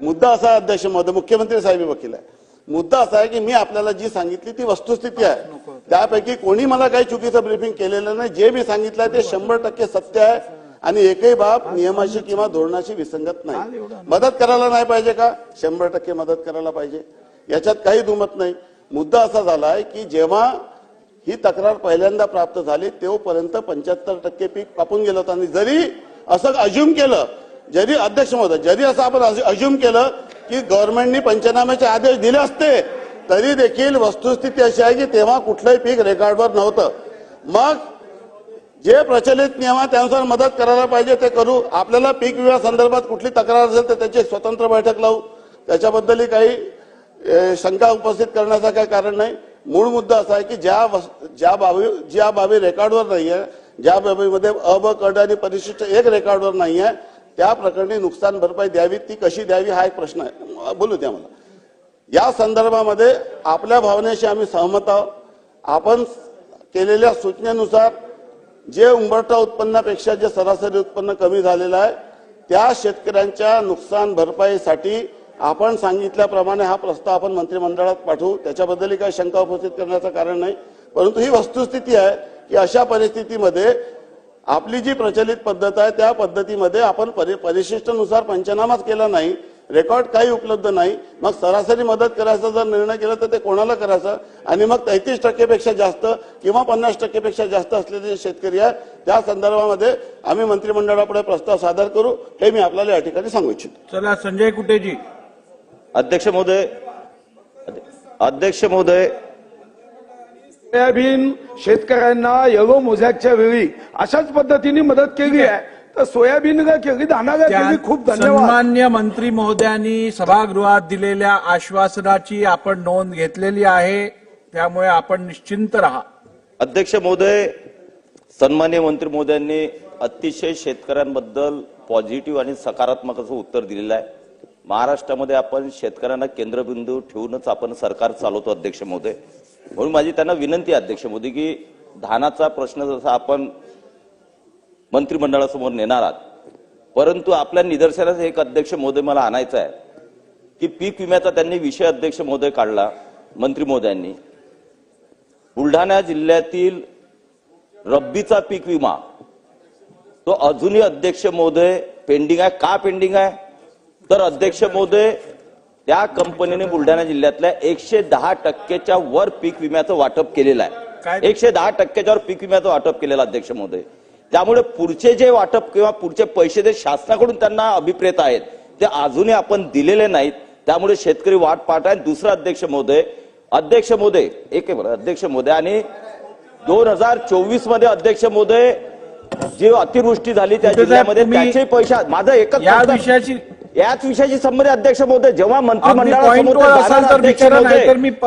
मुद्दा असा आहे, अध्यक्ष महोदय मुख्यमंत्री साहेब वकील आहे. मुद्दा असा आहे की मी आपल्याला जी सांगितली ती वस्तुस्थिती आहे. त्यापैकी कोणी मला काही चुकीचं ब्रिफिंग केलेलं नाही. जे मी सांगितलं आहे ते शंभर टक्के सत्य आहे आणि एकही बाब नियमाशी किंवा धोरणाशी विसंगत नाही. मदत करायला नाही पाहिजे का? शंभर टक्के मदत करायला पाहिजे. याच्यात काही दुमत नाही. मुद्दा असा झाला आहे की जेव्हा ही तक्रार पहिल्यांदा प्राप्त झाली तेव्हापर्यंत पंच्याहत्तर टक्के पीक कापून गेलं होतं. आणि जरी असं अज्युम केलं जरी अध्यक्ष महोदय जरी असं आपण अज्युम केलं की गव्हर्नमेंटनी पंचनाम्याचे आदेश दिले असते तरी देखील वस्तुस्थिती अशी आहे की तेव्हा कुठलंही पीक रेकॉर्डवर नव्हतं. मग जे प्रचलित नियम आहे त्यानुसार मदत करायला पाहिजे ते करू. आपल्याला पीक विमा संदर्भात कुठली तक्रार असेल तर त्याची स्वतंत्र बैठक लावू. त्याच्याबद्दलही काही शंका उपस्थित करण्याचं काही कारण नाही. मूळ मुद्दा असा आहे की ज्या ज्या बाबी ज्या बाबी रेकॉर्डवर नाही आहे ज्या बाबीमध्ये अ ब कड आणि परिशिष्ट एक रेकॉर्डवर नाही आहे त्या प्रकरणी नुकसान भरपाई द्यावी ती कशी द्यावी हा एक प्रश्न आहे. बोलू द्या मला. या संदर्भामध्ये आपल्या भावनेशी आम्ही सहमत आहोत. आपण केलेल्या सूचनेनुसार जे उंबरठा उत्पन्नापेक्षा जे सरासरी उत्पन्न कमी झालेलं आहे त्या शेतकऱ्यांच्या नुकसान भरपाईसाठी आपण सांगितल्याप्रमाणे हा प्रस्ताव आपण मंत्रिमंडळात पाठवू. त्याच्याबद्दलही काही शंका उपस्थित करण्याचं कारण नाही. परंतु ही वस्तुस्थिती आहे की अशा परिस्थितीमध्ये आपली जी प्रचलित पद्धत आहे त्या पद्धतीमध्ये आपण परि परिशिष्टानुसार पंचनामाच केला नाही रेकॉर्ड काही उपलब्ध नाही मग सरासरी मदत करायचा जर निर्णय केला तर ते कोणाला करायचं? आणि मग तेहतीस टक्केपेक्षा जास्त किंवा पन्नास टक्केपेक्षा जास्त असलेले जे शेतकरी आहे त्या संदर्भामध्ये आम्ही मंत्रिमंडळापुढे प्रस्ताव सादर करू हे मी आपल्याला या ठिकाणी सांगू इच्छितो. चला संजय कुटेजी. अध्यक्ष महोदय अध्यक्ष महोदय सोयाबीन शेतकऱ्यांना येलो मोझॅकच्या वेळी. अशाच पद्धतीने मदत केली आहे. तर सोयाबीन केली काय केली खूप धन्यवाद. सन्मान्य मंत्री महोदयांनी सभागृहात दिलेल्या आश्वासनाची आपण नोंद घेतलेली आहे. त्यामुळे आपण निश्चिंत राहा. अध्यक्ष महोदय सन्मान्य मंत्री महोदयांनी अतिशय शेतकऱ्यांबद्दल पॉझिटिव्ह आणि सकारात्मक असं उत्तर दिलेलं आहे. महाराष्ट्रामध्ये आपण शेतकऱ्यांना केंद्रबिंदू ठेवूनच आपण सरकार चालवतो अध्यक्ष महोदय. म्हणून माझी त्यांना विनंती अध्यक्ष मोदी की धानाचा प्रश्न जसा आपण मंत्रिमंडळासमोर नेणार आहात परंतु आपल्या निदर्शनास एक अध्यक्ष मोदय मला आणायचं आहे की पीक विम्याचा त्यांनी विषय अध्यक्ष मोदय काढला मंत्री मोदयांनी बुलढाणा जिल्ह्यातील रब्बीचा पीक विमा तो अजूनही अध्यक्ष मोदय पेंडिंग आहे. का पेंडिंग आहे? तर अध्यक्ष मोदय त्या कंपनीने बुलढाणा जिल्ह्यातल्या एकशे दहा टक्केच्या वर पीक विम्याचं वाटप केलेलं? आहे. एकशे दहा टक्क्याच्या वर पीक विम्याचं वाटप केलेलं आहे, अध्यक्ष महोदय. त्यामुळे पुढचे जे वाटप किंवा पुढचे पैसे जे शासनाकडून त्यांना अभिप्रेत आहेत ते अजूनही आपण दिलेले नाहीत. त्यामुळे शेतकरी वाट पाहत आहेत दुसरं अध्यक्ष महोदय अध्यक्ष महोदय एक आहे बरं अध्यक्ष महोदय आणि दोन हजार चोवीसमध्ये अध्यक्ष महोदय जी अतिवृष्टी झाली त्या जिल्ह्यामध्ये त्याचे पैसे माझं एकच या विषयाची याच विषयाची संबंधित अध्यक्ष महोदय जेव्हा मंत्रिमंडळासमोर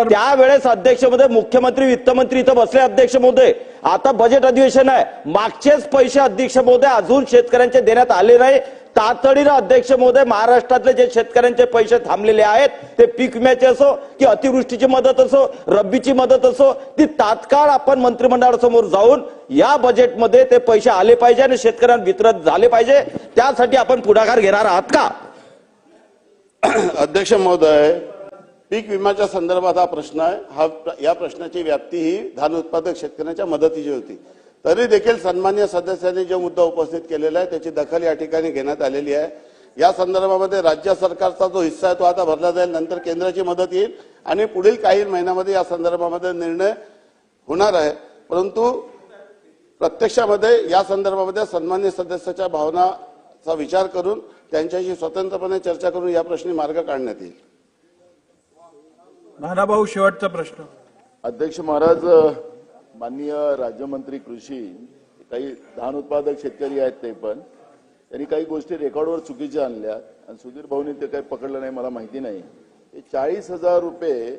त्यावेळेस अध्यक्ष महोदय मुख्यमंत्री वित्तमंत्री इथं बसले अध्यक्ष महोदय. आता बजेट अधिवेशन आहे. मागचेच पैसे अध्यक्ष महोदय अजून शेतकऱ्यांचे देण्यात आले नाही. तातडीनं अध्यक्ष महोदय महाराष्ट्रातले जे शेतकऱ्यांचे पैसे थांबलेले आहेत ते पीक विम्याचे असो की अतिवृष्टीची मदत असो रब्बीची मदत असो ती तात्काळ आपण मंत्रिमंडळासमोर जाऊन या बजेटमध्ये ते पैसे आले पाहिजे आणि शेतकऱ्यांना वितरण झाले पाहिजे. त्यासाठी आपण पुढाकार घेणार आहात का? अध्यक्ष महोदय पीक विम्याच्या संदर्भात हा प्रश्न आहे. हा या प्रश्नाची व्याप्ती ही धान उत्पादक शेतकऱ्यांच्या मदतीची होती. तरी देखील सन्मान्य सदस्यांनी जो मुद्दा उपस्थित केलेला आहे त्याची दखल या ठिकाणी घेण्यात आलेली आहे. या संदर्भामध्ये राज्य सरकारचा जो हिस्सा आहे तो आता भरला जाईल. नंतर केंद्राची मदत येईल आणि पुढील काही महिन्यामध्ये या संदर्भामध्ये निर्णय होणार आहे. परंतु प्रत्यक्षामध्ये या संदर्भामध्ये सन्मान्य सदस्याच्या भावना भावनाचा विचार करून त्यांच्याशी स्वतंत्रपणे चर्चा करून या प्रश्नी मार्ग काढण्यात येईल. नानाभाऊ शेवटचा प्रश्न. अध्यक्ष महाराज माननीय राज्यमंत्री कृषी काही धान उत्पादक शेतकरी आहेत ते पण. त्यांनी काही गोष्टी रेकॉर्डवर चुकीच्या आणल्या आणि सुधीर भाऊनी ते काही पकडलं नाही मला माहिती नाही. हे चाळीस हजार रुपये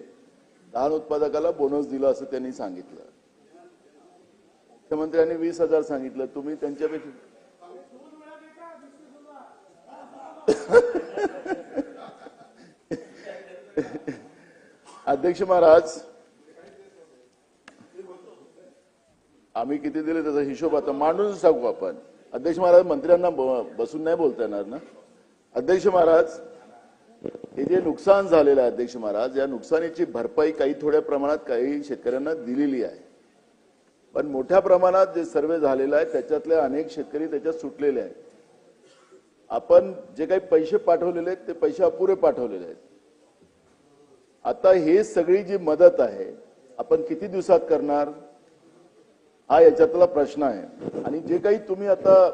धान उत्पादकाला बोनस दिला असं त्यांनी सांगितलं. मुख्यमंत्र्यांनी वीस हजार सांगितलं. तुम्ही त्यांच्यापेक्षा अध्यक्ष महाराज आम्ही किती दिले त्याचा हिशोब आता मांडूनच टाकू आपण. अध्यक्ष महाराज मंत्र्यांना ब- बसून नाही बोलता येणार ना? अध्यक्ष महाराज हे जे नुकसान झालेलं आहे अध्यक्ष महाराज या नुकसानीची भरपाई काही थोड्या प्रमाणात काही शेतकऱ्यांना दिलेली आहे. पण मोठ्या प्रमाणात जे सर्वे झालेला आहे त्याच्यातले अनेक शेतकरी त्याच्यात सुटलेले आहेत. आपण जे काही पैसे पाठवलेले आहेत ते पैसे अपुरे पाठवलेले आहेत. आता हे सगळी जी मदत आहे आपण किती दिवसात करणार? हा याच्यातला प्रश्न आहे. आणि जे काही तुम्ही आता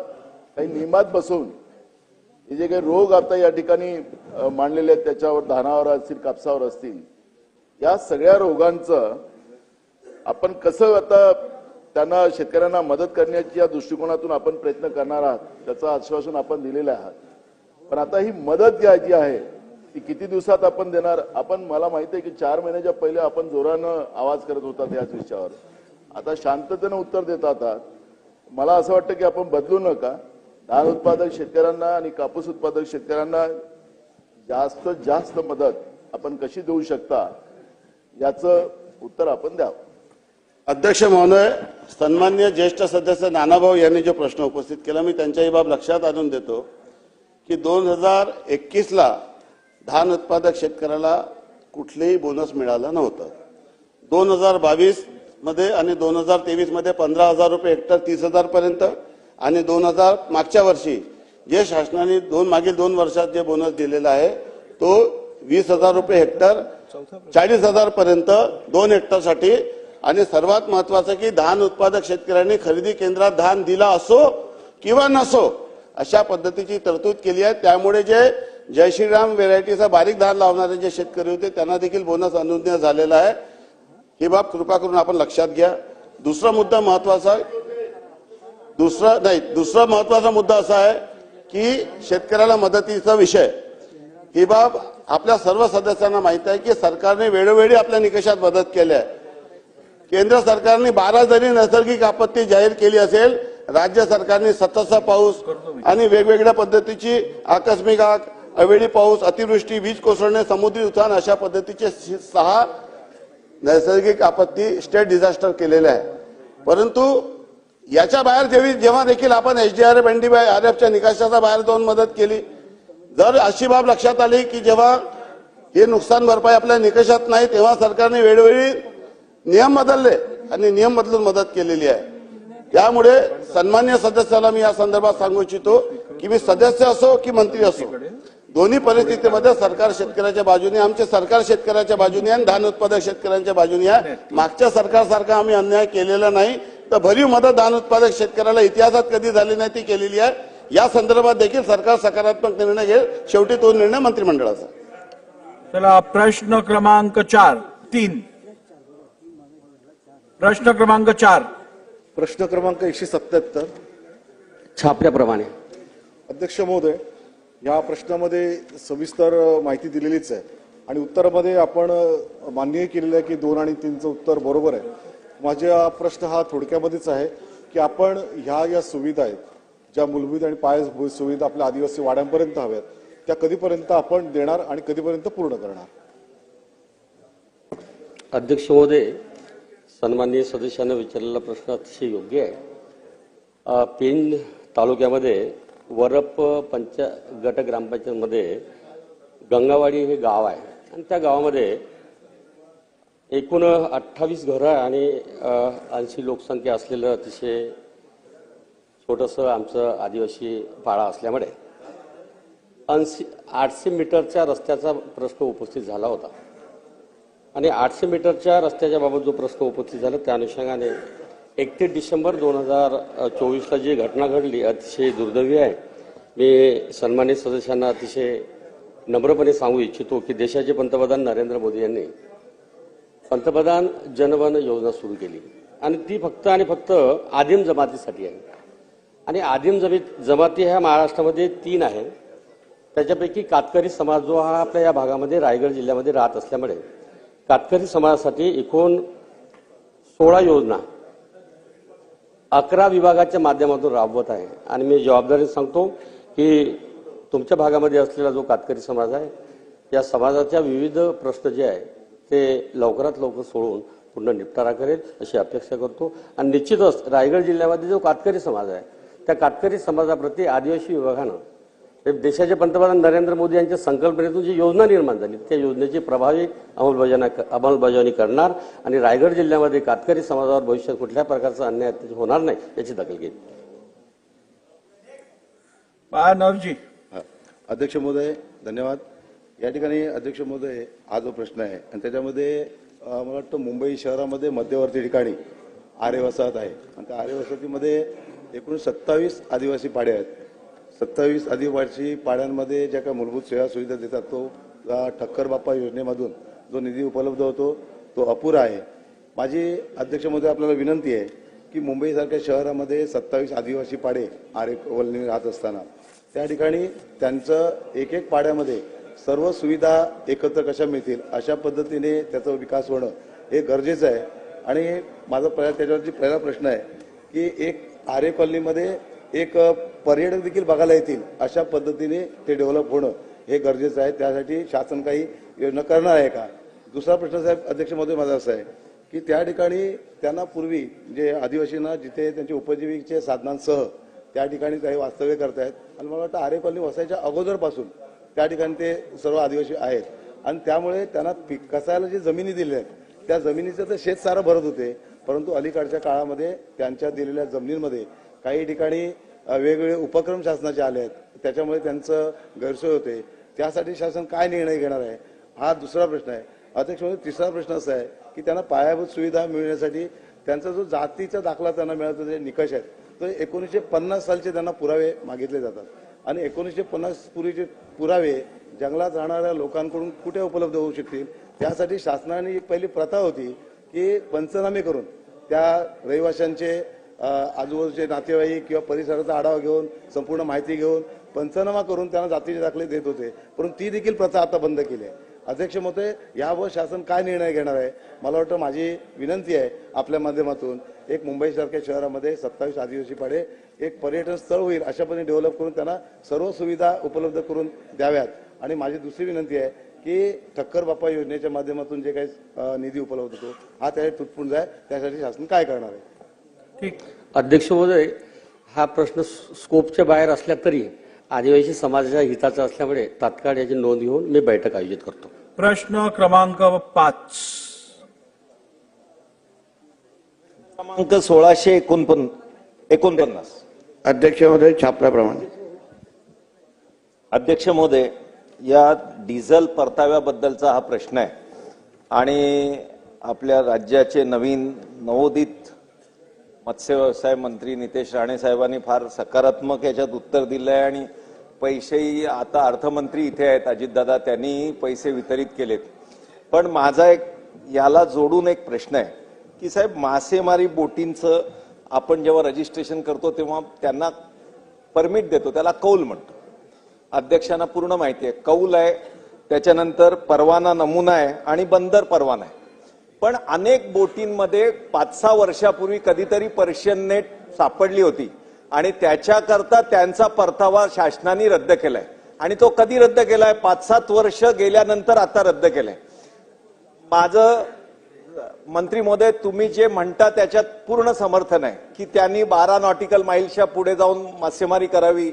काही नियमात बसवून हे जे काही रोग आता या ठिकाणी मांडलेले आहेत त्याच्यावर धानावर असतील कापसावर असतील या सगळ्या रोगांचं आपण कसं आता त्यांना शेतकऱ्यांना मदत करण्याच्या या दृष्टिकोनातून आपण प्रयत्न करणार आहात. त्याचं आश्वासन आपण दिलेलं आहात पण आता ही मदत जी आहे जी आहे ती किती दिवसात आपण देणार? आपण मला माहिती आहे की चार महिन्याच्या पहिले आपण जोरानं आवाज करत होता याच विषयावर आता शांततेनं उत्तर देत आता मला असं वाटतं की आपण बदलू नका. धान उत्पादक शेतकऱ्यांना आणि कापूस उत्पादक शेतकऱ्यांना जास्त जास्त मदत आपण कशी देऊ शकता याचं उत्तर आपण द्यावं. अध्यक्ष महोदय सन्मान्य ज्येष्ठ सदस्य नानाभाऊ यांनी जो प्रश्न उपस्थित केला मी त्यांच्याही बाब लक्षात आणून देतो की दोन हजार एकवीसला धान उत्पादक शेतकऱ्याला कुठलेही बोनस मिळाला नव्हतं. दोन हजार बावीसमध्ये आणि दोन हजार तेवीसमध्ये पंधरा हजार रुपये हेक्टर तीस हजारपर्यंत आणि दोन हजार मागच्या वर्षी जे शासनाने दोन मागील दोन वर्षात जे बोनस दिलेला आहे तो वीस हजार रुपये हेक्टर चाळीस हजारपर्यंत दोन हेक्टरसाठी आणि सर्वात महत्वाचं की धान उत्पादक शेतकऱ्यांनी खरेदी केंद्रात धान दिला असो किंवा नसो अशा पद्धतीची तरतूद केली आहे. त्यामुळे जे जय श्रीराम व्हेरायटीचा बारीक धान लावणारे जे शेतकरी होते त्यांना देखील बोनस अनुज्ञा झालेला आहे. ही बाब कृपा करून आपण लक्षात घ्या. दुसरा मुद्दा महत्त्वाचा दुसरा नाही दुसरा महत्त्वाचा मुद्दा असा आहे की शेतकऱ्याला मदतीचा विषय. ही बाब आपल्या सर्व सदस्यांना माहिती आहे की सरकारने वेळोवेळी आपल्या निकषात मदत केली आहे. केंद्र सरकारने बारा जरी नैसर्गिक आपत्ती जाहीर केली असेल राज्य सरकारने सततचा पाऊस आणि वेगवेगळ्या पद्धतीची आकस्मिक आग अवेळी पाऊस अतिवृष्टी वीज कोसळणे समुद्री उत्थान अशा पद्धतीचे सहा नैसर्गिक आपत्ती स्टेट डिझास्टर केलेले आहे. परंतु याच्या बाहेर जेव्हा जेव्हा देखील आपण एचडीआरएफ एनडीआरएफच्या निकषाचा बाहेर जाऊन मदत केली जर अशी बाब लक्षात आली की जेव्हा हे नुकसान भरपाई आपल्या निकषात नाही तेव्हा सरकारने वेळोवेळी नियम बदलले आणि नियम बदलून मदत केलेली आहे. त्यामुळे सन्मान्य सदस्याला मी या संदर्भात सांगू इच्छितो की मी सदस्य असो की मंत्री असो दोन्ही परिस्थितीमध्ये सरकार शेतकऱ्याच्या बाजूने आमचे सरकार शेतकऱ्याच्या बाजूने आणि धान उत्पादक शेतकऱ्यांच्या बाजूने आहे. मागच्या सरकारसारखा आम्ही अन्याय केलेला नाही तर भरीव मदत धान उत्पादक शेतकऱ्याला इतिहासात कधी झाली नाही ती केलेली आहे. या संदर्भात देखील सरकार सकारात्मक निर्णय घेईल. शेवटी तो निर्णय मंत्रिमंडळाचा. चला प्रश्न क्रमांक चार तीन. प्रश्न क्रमांक चार. प्रश्न क्रमांक एकशे सत्याहत्तर छापल्याप्रमाणे अध्यक्ष महोदय या प्रश्नामध्ये सविस्तर माहिती दिलेलीच आहे. आणि उत्तरामध्ये आपण अ, मान्यही केलेलं आहे की दोन आणि तीनचं उत्तर बरोबर आहे. माझा प्रश्न हा थोडक्यामध्येच आहे की आपण ह्या ज्या सुविधा आहेत ज्या मूलभूत आणि पायाभूत सुविधा आपल्या आदिवासी वाड्यांपर्यंत हव्यात त्या कधीपर्यंत आपण देणार आणि कधीपर्यंत पूर्ण करणार? अध्यक्ष महोदय सन्माननीय सदस्यांना विचारलेला प्रश्न अतिशय योग्य आहे. अ, पेण तालुक्यामध्ये वरप पंचा गट ग्रामपंचायतमध्ये गंगावाडी हे गाव आहे. आणि त्या गावामध्ये एकूण अठ्ठावीस घरं आणि ऐंशी लोकसंख्या असलेलं अतिशय छोटंसं आमचं आदिवासी पाळा असल्यामुळे ऐंशी आठशे मीटरच्या रस्त्याचा प्रश्न उपस्थित झाला होता. आणि आठशे मीटरच्या रस्त्याच्या बाबत जो प्रश्न उपस्थित झाला त्या अनुषंगाने एकतीस डिसेंबर दोन हजार चोवीसला जी घटना घडली अतिशय दुर्दैवी आहे. मी सन्मानित सदस्यांना अतिशय नम्रपणे सांगू इच्छितो की देशाचे पंतप्रधान नरेंद्र मोदी यांनी पंतप्रधान जनवन योजना सुरू केली. आणि ती फक्त आणि फक्त आदिम जमातीसाठी आहे. आणि आदिम जमीत जमाती ह्या महाराष्ट्रामध्ये तीन आहे. त्याच्यापैकी कातकरी समाज जो हा आपल्या या भागामध्ये रायगड जिल्ह्यामध्ये राहत असल्यामुळे कातकरी समाजासाठी एकूण सोळा योजना अकरा विभागाच्या माध्यमातून राबवत आहे. आणि मी जबाबदारी सांगतो की तुमच्या भागामध्ये असलेला जो कातकरी समाज आहे या समाजाच्या विविध प्रश्न जे आहे ते लवकरात लवकर सोडून पूर्ण निपटारा करेल अशी अपेक्षा करतो. आणि निश्चितच रायगड जिल्ह्यामध्ये जो कातकरी समाज आहे त्या कातकरी समाजाप्रती आदिवासी विभागानं देशाचे पंतप्रधान नरेंद्र मोदी यांच्या संकल्पनेतून जी योजना निर्माण झाली त्या योजनेची प्रभावी अंमलबजावणी अंमलबजावणी करणार आणि रायगड जिल्ह्यामध्ये कातकरी समाजावर भविष्यात कुठल्या प्रकारचा अन्याय होणार नाही याची दखल घेईल. हा. अध्यक्ष महोदय धन्यवाद. या ठिकाणी अध्यक्ष महोदय हा जो प्रश्न आहे आणि त्याच्यामध्ये मला वाटतं मुंबई शहरामध्ये मध्यवर्ती ठिकाणी आरे वसाहत आहे. आणि त्या आरे वसाहतीमध्ये एकूण सत्तावीस आदिवासी पाडे आहेत. सत्तावीस आदिवासी पाड्यांमध्ये ज्या काही मूलभूत सेवा सुविधा देतात तो ठक्कर बाप्पा योजनेमधून जो निधी उपलब्ध होतो तो अपुरा आहे. माझी अध्यक्ष महोदय आपल्याला विनंती आहे की मुंबईसारख्या शहरामध्ये सत्तावीस आदिवासी पाडे आरे वल्ली राहत असताना त्या ठिकाणी त्यांचं एक एक पाड्यामध्ये सर्व सुविधा एकत्र कशा मिळतील अशा पद्धतीने त्याचा विकास होणं हे गरजेचं आहे. आणि माझा पहिला त्याच्यावरती पहिला प्रश्न आहे की एक आरे कॉलनीमध्ये एक पर्यटक देखील बघायला येतील. अशा पद्धतीने ते डेव्हलप होणं हे गरजेचं आहे. त्यासाठी शासन काही योजना करणार आहे का? दुसरा प्रश्न साहेब अध्यक्ष महोदय माझा असा आहे की त्या ठिकाणी त्यांना पूर्वी जे आदिवासींना जिथे त्यांच्या उपजीविकेच्या साधनांसह त्या ठिकाणी काही वास्तव्य करतायत. आणि मला वाटतं आरे कॉलनी वसायच्या अगोदरपासून त्या ठिकाणी ते सर्व आदिवासी आहेत. आणि त्यामुळे त्यांना पीक कसायला जी जमिनी दिल्या आहेत त्या जमिनीचं तर शेत सारं भरत होते. परंतु अलीकडच्या काळामध्ये त्यांच्या दिलेल्या जमिनींमध्ये काही ठिकाणी वेगवेगळे उपक्रम शासनाचे आले आहेत. त्याच्यामुळे त्यांचं गैरसोय होते. त्यासाठी शासन काय निर्णय घेणार आहे हा दुसरा प्रश्न आहे. अध्यक्ष म्हणजे तिसरा प्रश्न असा आहे की त्यांना पायाभूत सुविधा मिळण्यासाठी त्यांचा जो जातीचा दाखला त्यांना मिळत जे निकष आहेत. तर एकोणीसशे पन्नास सालचे त्यांना पुरावे मागितले जातात. आणि एकोणीसशे पन्नास पूर्वीचे पुरावे जंगलात राहणाऱ्या लोकांकडून कुठे उपलब्ध होऊ शकतील? त्यासाठी शासनाने एक पहिली प्रथा होती की पंचनामे करून त्या रहिवाशांचे आजूबाजूचे नातेवाईक किंवा परिसराचा आढावा घेऊन संपूर्ण माहिती घेऊन पंचनामा करून त्यांना जातीचे दाखले देत होते. परंतु ती देखील प्रथा आता बंद केली आहे. अध्यक्ष महोदय यावर शासन काय निर्णय घेणार आहे? मला वाटतं माझी विनंती आहे आपल्या माध्यमातून. एक मुंबईसारख्या शहरामध्ये सत्तावीस आदिवासी पाडे एक पर्यटन स्थळ होईल अशा पद्धतीने डेव्हलप करून त्यांना सर्व सुविधा उपलब्ध करून द्याव्यात. आणि माझी दुसरी विनंती आहे की ठक्कर बाप्पा योजनेच्या माध्यमातून जे काही निधी उपलब्ध होतो हा त्याच्या तुटपुंज आहे. त्यासाठी शासन काय करणार आहे? ठीक. अध्यक्ष महोदय हा प्रश्न स्कोपच्या बाहेर असला तरी आदिवासी समाजाच्या हिताचा असल्यामुळे तात्काळ याची नोंद घेऊन मी बैठक आयोजित करतो. प्रश्न क्रमांक पाच. क्रमांक सोळाशे एकोणपन्न एकोणपन्नास. अध्यक्ष महोदय छापल्याप्रमाणे. अध्यक्ष महोदय या डिझेल परताव्याबद्दलचा हा प्रश्न आहे. आणि आपल्या राज्याचे नवीन नवोदित मत्स्य व्यवसाय मंत्री नितेश राणे साहेबांनी फार सकारात्मक याच्यात उत्तर दिलं आहे आणि पैसेही आता अर्थमंत्री इथे आहेत अजितदादा त्यांनी पैसे वितरित केलेत. पण माझा एक याला जोडून एक प्रश्न आहे की साहेब मासेमारी बोटींचं आपण जेव्हा रजिस्ट्रेशन करतो तेव्हा त्यांना परमिट देतो त्याला कौल म्हणतो. अध्यक्षांना पूर्ण माहिती आहे कौल आहे त्याच्यानंतर परवाना नमुना आहे आणि बंदर परवाना आहे. पण अनेक बोटींमध्ये पाच सहा वर्षापूर्वी कधीतरी पर्शियन नेट सापडली होती. आणि त्याच्याकरता त्यांचा परतावा शासनाने रद्द केलाय. आणि तो कधी रद्द केलाय? पाच सात वर्ष गेल्यानंतर आता रद्द केलाय. माझं मंत्री महोदय तुम्ही जे म्हणता त्याच्यात पूर्ण समर्थन आहे की त्यांनी बारा नॉटिकल माईलच्या पुढे जाऊन मासेमारी करावी.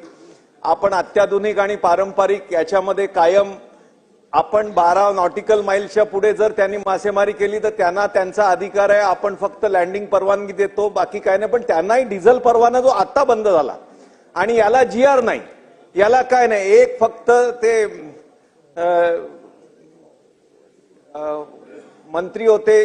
आपण अत्याधुनिक आणि पारंपरिक याच्यामध्ये कायम आपण बारा नॉटिकल माईलच्या पुढे जर त्यांनी मासेमारी केली तर त्यांना त्यांचा अधिकार आहे. आपण फक्त लँडिंग परवानगी देतो बाकी काय नाही. पण त्यांनाही डिझेल परवाना जो आत्ता बंद झाला आणि याला जी आर नाही. याला काय नाही. एक फक्त ते आ, आ, मंत्री होते